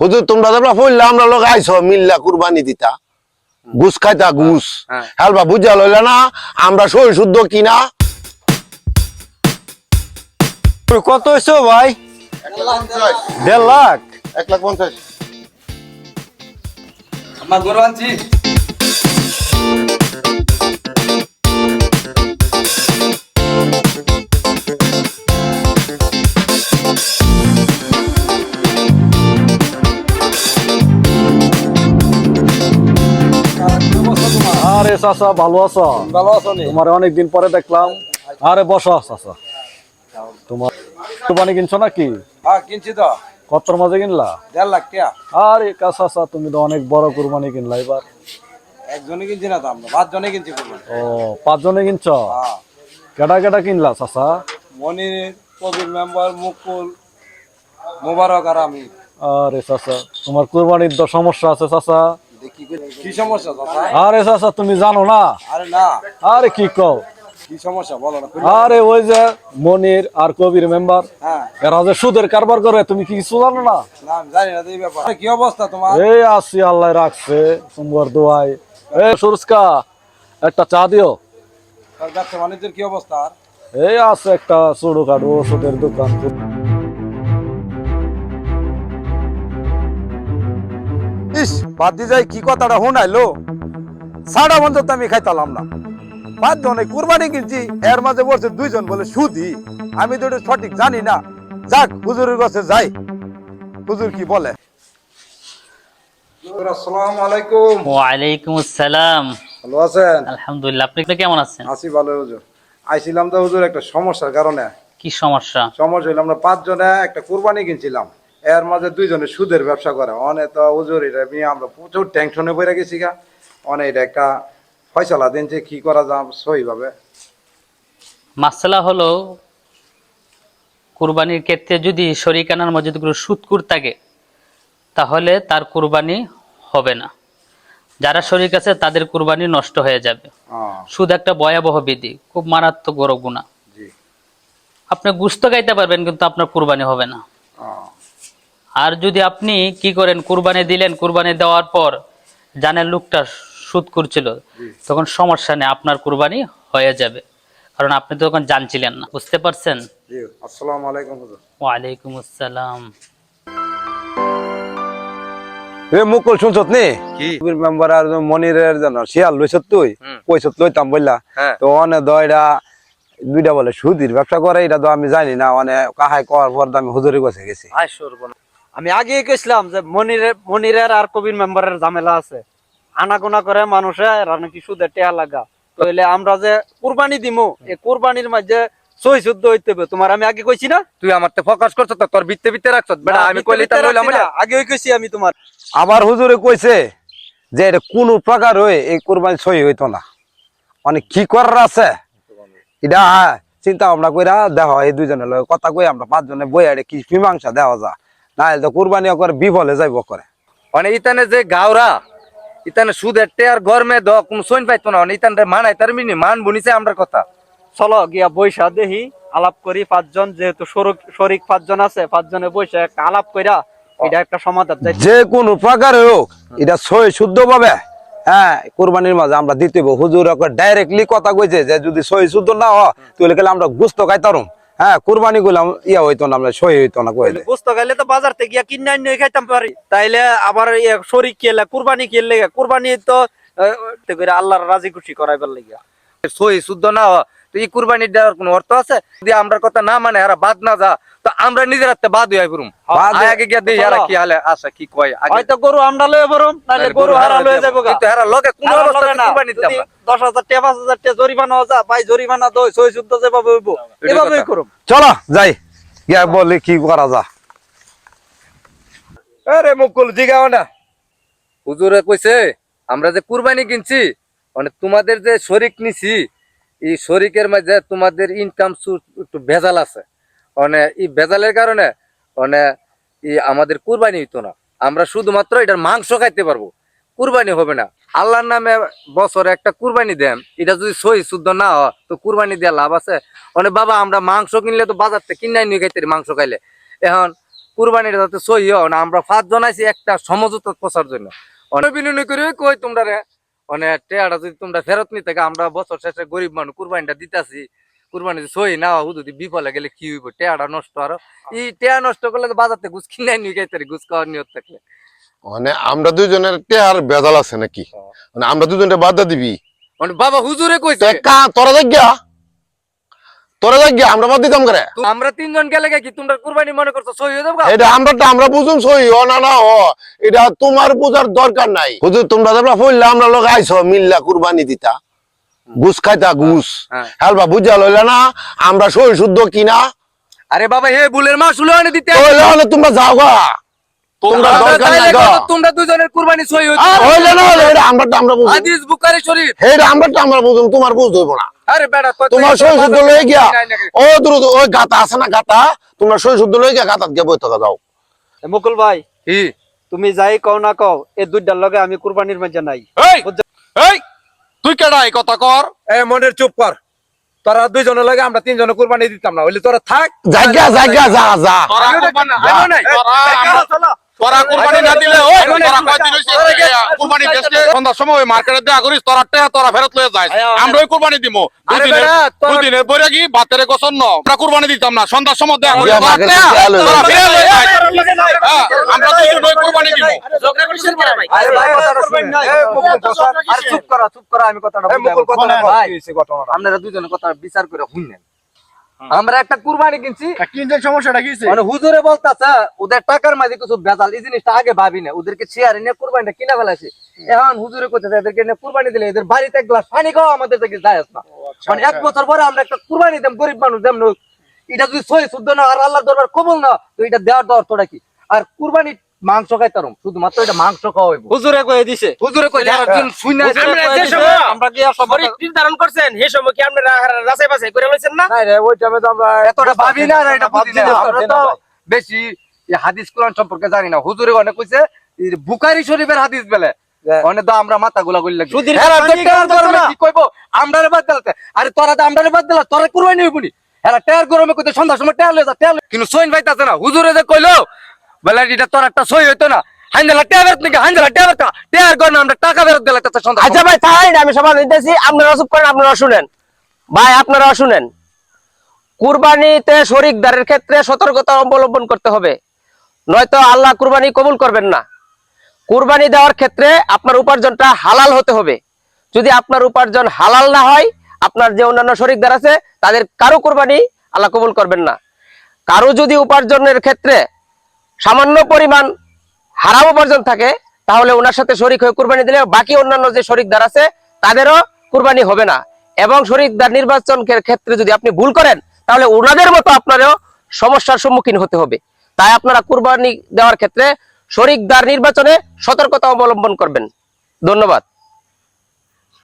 হুজুর তোমরা তোমরা বললে আমরা লোক আইছো মিল্লা কুরবানি দিতা। ঘুষ খাইতা ঘুষ হ্যাঁ। হেলবা বুঝা লইলে না আমরা সই শুদ্ধ কিনা? কত হয়েছে ভাই? দেড় লাখ। এক লাখ পঞ্চাশ। আমার গরু আনছি। আরে চাচা ভালো আছো? ভালো আছো তোমার অনেকদিন পরে দেখলাম। আরে বসো চাচা। তোমার কোরবানি কিনছো নাকি? হ্যাঁ কিনছি তো। কতর মাঝে কিনলা? দেড় লাখ টাকা। আরে কাঁচা তুমি তো অনেক বড় কুরবানি কিনলা এবার। একজনে কিনছি না তো আমরা পাঁচজনে কিনছি কুরবানি। ও পাঁচজনে কিনছ? হ্যাঁ। কিনলা চাচা? মনির কবির মেম্বার মুকুল মোবারক আর আমি। আরে চাচা তোমার কুরবানির তো সমস্যা আছে চাচা। দেখি কি সমস্যা দাদা আরে চাচা তুমি জানো না? আরে না। আরে কি কও? কি সমস্যা বলো না আরে ওই যে মনির আর কবির মেম্বার হ্যাঁ। এরা যে সুদের কারবার করে তুমি কি কিছু জানো না? জানি না এই ব্যাপার। কি অবস্থা তোমার? এই আসি আল্লাহ রাখছে তোমার দোয়াই এ সুরস্কা একটা চা দিও। ব্যবসা বাণিজ্যের কি অবস্থা এই আছে একটা ছোটো খাটো ওষুধের দোকান। বাদ দিয়ে যাই কি কথাটা শোনাইলো? সাড়া বন্ধ তো আমি খাইতালাম না। পাঁচজনে কুরবানি কিনছি এর মাঝে বলছে দুইজন বলে সুদি। আমি তো সঠিক জানি না। যাক হুজুরের কাছে যাই। হুজুর কি বলে? আসসালামু আলাইকুম। ওয়ালাইকুম আসসালাম। ভালো আছেন? আলহামদুলিল্লাহ আপনি কেমন আছেন? আছি ভালো হুজুর। আইছিলাম তো হুজুর একটা সমস্যার কারণে। কি সমস্যা? সমস্যা হইল আমরা পাঁচজনে একটা কুরবানি কিনছিলাম। এর মাঝে দুইজনে সুদের ব্যবসা করে। অনেক তো হুজুর এটা নিয়ে আমরা প্রচুর টেনশনে পড়ে গেছি গা। অনেক এটা একটা ফয়সালা দিন যে কি করা যায় সহিভাবে। মাসালা হলো কুরবানির ক্ষেত্রে যদি শরিকানার মধ্যে কোনো সুৎকুর থাকে তাহলে তার কুরবানি হবে না। যারা শরিক আছে তাদের কুরবানি নষ্ট হয়ে যাবে। সুদ একটা ভয়াবহ বিধি খুব মারাত্মক বড় গুণা আপনি গুস্ত গাইতে পারবেন কিন্তু আপনার কুরবানি হবে না। আর যদি আপনি কি করেন কুরবানি দিলেন কুরবানি দেওয়ার পর জানেন লোকটা সুদ করছিল তখন সমস্যা নেই আপনার কুরবানি হয়ে যাবে। কারণ আপনি তো তখন জানছিলেন না বুঝতে পারছেন? আসসালামু আলাইকুম ওয়ালাইকুম আসসালাম। মুকুল শুনছত নি? কি? মেম্বার আর মনিরের জান শিয়াল লইছত তুই? পয়সত লইতাম বললা হ্যাঁ। তো অনে দয়টা দুইটা বলে সুদির ব্যবসা করে এটা তো আমি জানি না অনে কাহাই কর পর তো আমি হুজুরের কাছে গেছি। আমি আগে কইছিলাম যে মনিরের মনিরের আর কবির মেম্বারের ঝামেলা আছে। আনাগোনা করে মানুষে রানে কি সুদে টেয়া লাগা। তাইলে আমরা যে কুরবানি দিমু এই কুরবানির মাঝে সই শুদ্ধ হইতে হবে। তোমার আমি আগে কইছি না? তুই আমার তো ফোকাস করছ তো তোর বিত্তে বিত্তে রাখছ। বেটা আমি কইলি তা লইলাম রাখছি কইছি আমি তোমার। হুজুরে কইছে যে এটা কোন প্রকার হয়ে এই কোরবানি সই হইতো না। মানে কি করার আছে? এটা চিন্তা ভাবনা কইরা দেখো এই দুইজনের কথা কই আমরা পাঁচজনে বই আরে কি মীমাংসা দেওয়া যা না তো কোরবানি করে বিফলে যাইব করে মানে ইতানে যে গাওরা ইতানে সুদ এটে আর গরমে দ কোন সইন পাইতো না। ইতানে মানাই তার মিনি মান বুনিছে আমরা কথা। চলো গিয়া বৈশা দেহি আলাপ করি পাঁচজন যেহেতু শরীক- পাঁচজন আছে পাঁচজনে বৈশা একটা আলাপ কইরা এটা একটা সমাধান যে কোনো প্রকার হোক এটা সই শুদ্ধ ভাবে হ্যাঁ কোরবানির মাঝে আমরা দিতে। হুজুর ডাইরেক্টলি কথা কইছে যে যদি সই শুদ্ধ না হয় তাহলে গেলে আমরা গুস্ত খাইতারুম। হ্যাঁ কুরবানি গুলাম ইয়া হইতো না আমরা সই হইতো না কইলে বুঝতে গেলে তো বাজার থেকে গিয়া কিনে আনি খাইতাম পারি। তাইলে আবার শরীর শরিক কেলে কুরবানি কেলে কুরবানি তো আল্লাহর রাজি খুশি করাইবার লাগিয়া। সই শুদ্ধ না তো এই কুরবানির দেওয়ার কোনো অর্থ আছে? যদি আমরা কথা না মানে এরা বাদ না যা তো আমরা নিজের হাতে বাদ হই আইবরুম বাদ হই- আগে গিয়া দেই এরা কি হালে আশা কি কয় আগে হয়তো গরু আমরা লয়ে বরম নাহলে গরু হারা লয়ে যাব কিন্তু এরা লগে কোন অবস্থাতে না, কুরবানি দিতে যদি দশ হাজার টাকা পাঁচ হাজার টাকা জরিমানা যায়, ভাই জরিমানা দই সই শুদ্ধ যেভাবে হইব এভাবেই করুম। চলো যাই। ইয়া বলি কি করা যা। আরে মুকুল জিগাও না। হুজুরে কইছে আমরা যে কুরবানি কিনছি মানে তোমাদের যে শরিক নিছি এই শরিকের মাঝে তোমাদের ইনকাম একটু ভেজাল আছে। মানে এই ভেজালের কারণে মানে এই আমাদের কুরবানি হইতো না। আমরা শুধুমাত্র এটার মাংস খাইতে পারব। কুরবানি হবে না। আল্লাহর নামে বছরে একটা কুরবানি দেন। এটা যদি সহি শুদ্ধ না হয়, তো কুরবানি দেওয়া লাভ আছে। মানে বাবা, আমরা মাংস কিনলে তো বাজার থেকে কিনে নিয়ে খাইতে মাংস খাইলে। এখন কুরবানিটা যাতে সহি হয় না আমরা পাঁচ জন একটা সমঝোতা পচার জন্য। অনেক বিনিময় করে কই তোমরা রে? মানে টেয়াটা যদি তোমরা ফেরত নিতে আমরা বছর শেষে গরিব মানুষ কুরবানিটা দিতেছি। কুরবানি সই না হু যদি বিফলে গেলে কি হইব? টেয়াটা নষ্ট আরও। এই টেয়া নষ্ট করলে তো বাজারতে ঘুষ কিনে নিয়ে গাইতে ঘুষ খাওয়ার নিয়ত থাকলে। মানে আমরা দুজনের টেয়ার বেজাল আছে নাকি? মানে আমরা দুজনটা বাদ দিবি। মানে বাবা হুজুরে কইছে কা তোরা দেখ গিয়া। তোরা আমরা বাদ দিতাম করে? আমরা তিনজন গেলে কি তোমরা কুরবানি মনে করছ সই হয়ে যাব এটা আমরা তো আমরা বুঝুন সই ও না না ও এটা তোমার বুঝার দরকার নাই। হুজুর তোমরা আমরা লোক আইছো মিল্লা কুরবানি দিতা। ঘুষ খাইতা ঘুষ। হ্যাঁ। হেলবা বুঝা লইলা না আমরা সই শুদ্ধ কিনা? আরে বাবা হে বুলের দিতে হইলে হলে তোমরা যাও গা। তোমরা আমরা দরকার নাই তাইলে গা। কত তোমরা দুজনের কুরবানি সই হইতো না হলে এটা আমরা তো আমরা বুঝুন হাদিস বুখারী শরীফ। এটা আমরা তো আমরা বুঝুন তোমার বুঝ হইব না। আরে বেটা তোমার সই শুদ্ধ লয়ে গিয়া ও দ্রুত ওই গাতা আছে না গাতা? তোমরা সই শুদ্ধ লয়ে গিয়া গাতাত গিয়া বইতে যাও। মুকুল ভাই কি? তুমি যাই কও না কও এই দুইটার লগে আমি কুরবানির মাঝে নাই। এই এই তুই কেডা এই কথা কর? এ মনের চুপ কর। তোরা দুইজনের লাগে আমরা তিনজনে কুরবানি দিতাম না হইলে তোরা থাক। জায়গা জায়গা যা যা। তোরা কুরবানি নাই। তোরা আমরা- তোরা কুরবানি না দিলে ওই তোরা কয়দিন হইছে কুরবানি দেশকে সন্ধ্যার সময় মার্কেটে দেয়া করিস তোরা টেহা তোরা ফেরত লয়ে যাস আমরা ওই কুরবানি দিমু। আরে দুদিনের বেটা, তোরা- দুদিনের পরে কি ভাতের গোসন ন আমরা কুরবানি দিতাম না সন্ধ্যার সময় দেয়া করিস তোরা মার্কেটে টেহা, দেয়া লইবো। তোরা ফিরে লয়ে যাস। আমরা দুজন ওই কুরবানি দিমু। আরে ভাই? কথাটা শুনেন। কথা আর চুপ করো চুপ করো আমি কথাটা মুকুল কথা ভাই আপনারা দুজনের কথা বিচার করে শুনলেন। আমরা একটা কুরবানি কিনছি। সমস্যাটা কি মানে হুজুরে বলতাছে ওদের টাকার মাঝে কিছু বেজাল এই জিনিসটা আগে ভাবি না। ওদেরকে শেয়ার নিয়ে কুরবানিটা কিনে ফেলাছে এখন হুজুরে কইতেছে এদেরকে নিয়ে কুরবানি দিলে এদের বাড়িতে এক গ্লাস পানি খাওয়া আমাদের থেকে যায় না। মানে এক বছর পরে আমরা একটা কুরবানি দেব গরিব মানুষ যেমন এটা যদি সহি শুদ্ধ না আর আল্লাহ দরবার কবল না তো এটা দেওয়ার অর্থটা কি? আর কুরবানি মাংস খাইতারম শুধুমাত্র এটা মাংস খাওয়া হইব হুজুরে কয়ে দিছে হুজুরে একজন কয়ে দিছে, আমরা কি করছেন সেই সময় কি আপনারা করে লইছেন না? নাই রে ওই টাইমে তো আমরা এতটা ভাবি না এটা বুঝি না আমরা তো বেশি এই হাদিস কোরআন সম্পর্কে জানি না। হুজুরে অনেক কইছে এই বুখারী শরীফের হাদিস বেলে। অনেক তো আমরা মাথা গুলা হ্যাঁ পানি খাওয়ার কি কইবো? আমরা বাদ দিলাতে আরে তোরা তো আমরা বাদ দিলা তোরা কুরবানি হইবনি এরা টেয়ার গরমে কইতে সন্ধ্যার সময় টেয়ার লয়ে যা টেয়ার কিন্তু সইন ভাইতাছে না হুজুরে যে কইলো বলে এটা তোর একটা সই হইতো না। হাইন্দলা টেয়ার বেরত নাকি? হাইন্দলা টেয়ার বেরত টেয়ার গর না আমরা টাকা বেরত দিলে তাতে সন্ধ্যা আচ্ছা ভাই তাই আমি সবাই নিতেছি আপনারা চুপ করেন আপনারা শুনেন। ভাই আপনারা শুনেন। কুরবানিতে শরিকদারের ক্ষেত্রে সতর্কতা অবলম্বন করতে হবে। নয়তো আল্লাহ কুরবানি কবুল করবেন না। কুরবানি দেওয়ার ক্ষেত্রে আপনার উপার্জনটা হালাল হতে হবে। যদি আপনার উপার্জন হালাল না হয় আপনার যে অন্যান্য শরিকদার আছে তাদের কারও কুরবানি আল্লাহ কবুল করবেন না। কারও যদি উপার্জনের ক্ষেত্রে সামান্য পরিমাণ হারাম উপার্জন থাকে, তাহলে ওনার সাথে শরিক হয়ে কুরবানি দিলে বাকি অন্যান্য যে শরিকদার আছে, তাদেরও কুরবানি হবে না। এবং শরিকদার নির্বাচন ক্ষেত্রে যদি আপনি ভুল করেন, তাহলে ওনাদের মতো আপনারও সমস্যার সম্মুখীন হতে হবে। তাই আপনারা কুরবানি দেওয়ার ক্ষেত্রে শরিকদার নির্বাচনে সতর্কতা অবলম্বন করবেন। ধন্যবাদ।